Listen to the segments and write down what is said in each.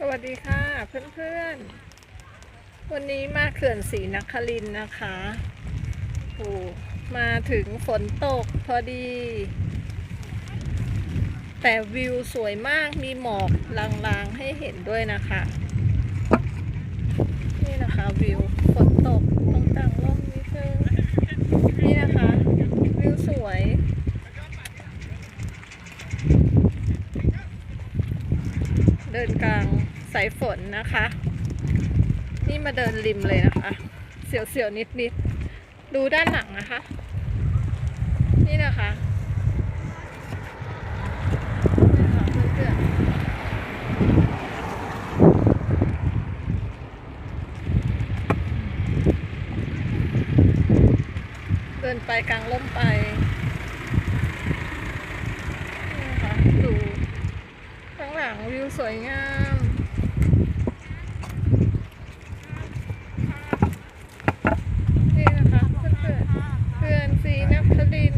สวัสดีค่ะเพื่อนๆ วันนี้มาเขื่อนศรีนครินนะคะโอ้มาถึงฝนตกพอดี แต่วิวสวยมากมีหมอกลางๆให้เห็นด้วยนะคะ นี่นะคะวิวฝนตกต้องกลางร่มนิดนึงนี่นะคะ วิวสวย เดิ นกลางสายฝนนะคะ นี่มาเดินริมเลยนะคะ เสียวๆนิดๆ ดูด้านหลังนะคะ นี่นะคะเดินไปกลางร่มไป นี่นะคะดู ข้างหลัง วิวสวยงามนี่นะคะเพื่อนเพื่อนเพื่อนซีนักคลิน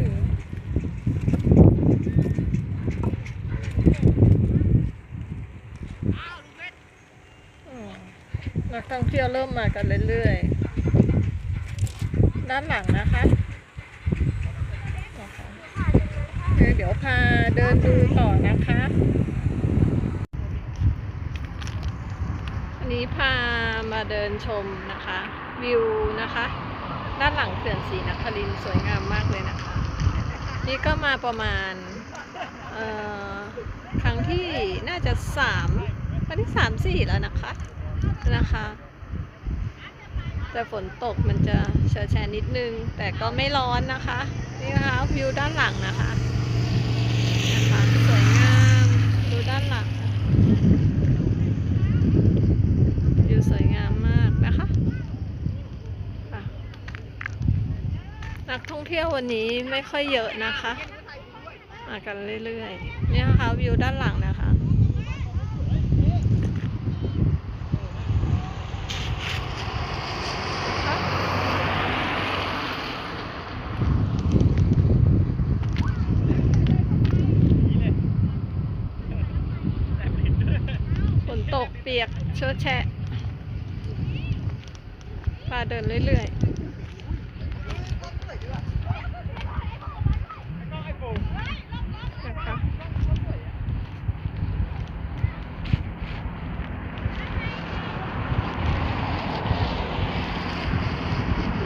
นักท่องเที่ยวเริ่มมากันเรื่อยๆ ด้านหลังนะคะเดี๋ยวพาเดินดูต่อนะคะ นี้พามาเดินชมนะคะ วิวนะคะ ด้านหลังเขื่อนศรีนครินทร์สวยงามมากเลยนะคะ นี่ก็มาประมาณเอ่อครั้งที่น่าจะสามครั้งที่สามสี่แล้วนะคะนะคะแต่ฝนตกมันจะเชอแชะนิดนึง แต่ก็ไม่ร้อนนะคะ นี่นะคะวิวด้านหลังนะคะสวยงามดูด้านหลัง วิวสวยงามมากนะคะค่ะนัก เที่ยววันนี้ไม่ค่อยเยอะนะคะ มากันเรื่อยๆนี่นะคะวิวด้านหลังนะคะฝนตกเปียกเชอะแฉะพาเดินเรื่อยๆนะคะ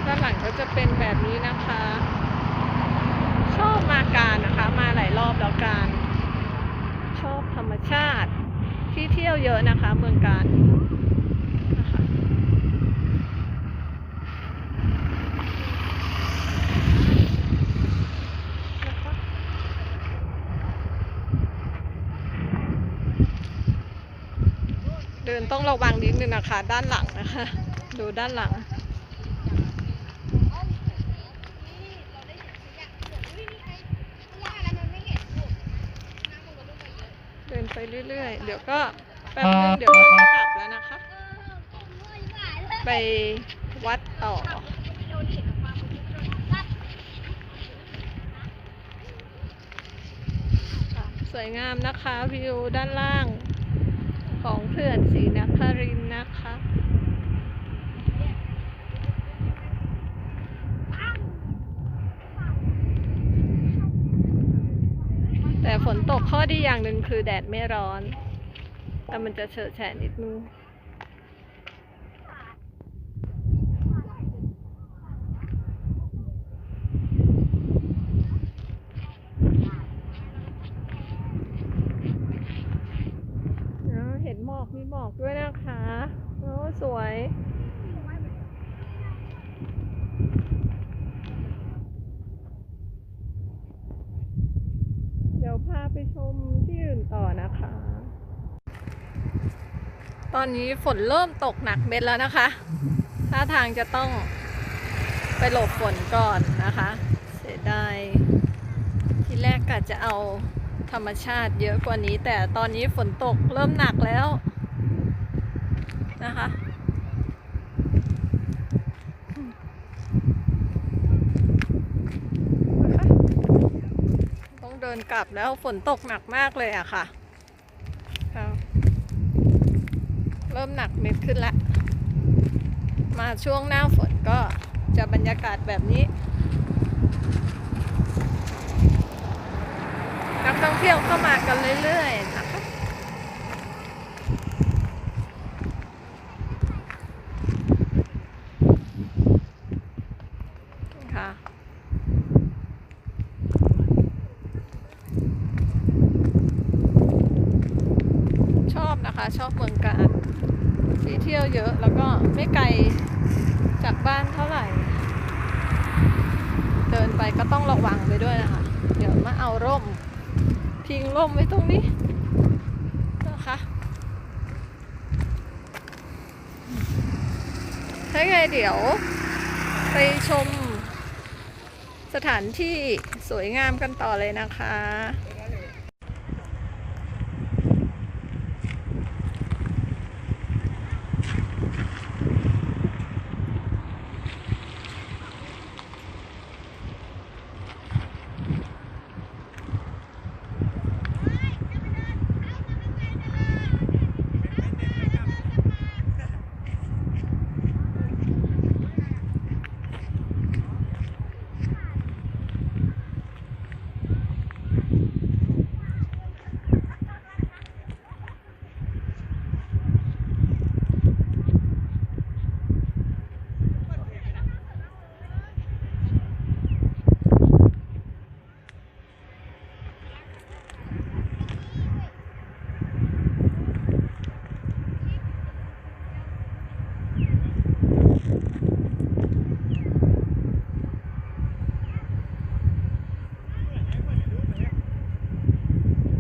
ด้านหลั งก็จะเป็นแบบนี้นะคะ ชอบมาการนะคะ มาหลายรอบแล้วการชอบธรรมชาติที่เที่ยวเยอะนะคะ เมืองการเดินต้องระวังนิดนึงนะคะ ด้านหลังนะคะ ดูด้านหลัง เดินไปเรื่อยๆ เดี๋ยวก็แป๊บนึงเดี๋ยวก็จะกลับแล้วนะคะ ไปวัดต่อ สวยงามนะคะวิวด้านล่างของเขื่อนศรีนครินทร์นะคะ แต่ฝนตกข้อดีอย่างหนึ่งคือแดดไม่ร้อน แต่มันจะเฉอะแฉะนิดนึงเนอะเห็นหมอกมีหมอกด้วยนะคะ โอ้สวย เดี๋ยวพาไป ชมที่อื่นต่อนะคะ ตอนนี้ฝนเริ่มตกหนักเม็ดแล้วนะคะท่าทางจะต้องไปหลบฝนก่อนนะคะ เสียดายที่แรกกะจะเอาธรรมชาติเยอะกว่านี้ แต่ตอนนี้ฝนตกเริ่มหนักแล้วนะคะ ต้องเดินกลับแล้วฝนตกหนักมากเลยอะค่ะ เริ่มหนักเม็ดขึ้นละ มาช่วงหน้าฝนก็จะบรรยากาศแบบนี้ นักท่องเที่ยวเข้ามากันเรื่อยๆนะคะ ค่ะ ชอบนะคะชอบเมืองการที่เที่ยวเยอะแล้วก็ไม่ไกลจากบ้านเท่าไหร่ เดินไปก็ต้องระวังไปด้วยนะคะ เดี๋ยวมาเอาร่มพิงร่มไว้ตรงนี้นะคะถ้าไงเดี๋ยวไปชมสถานที่สวยงามกันต่อเลยนะคะ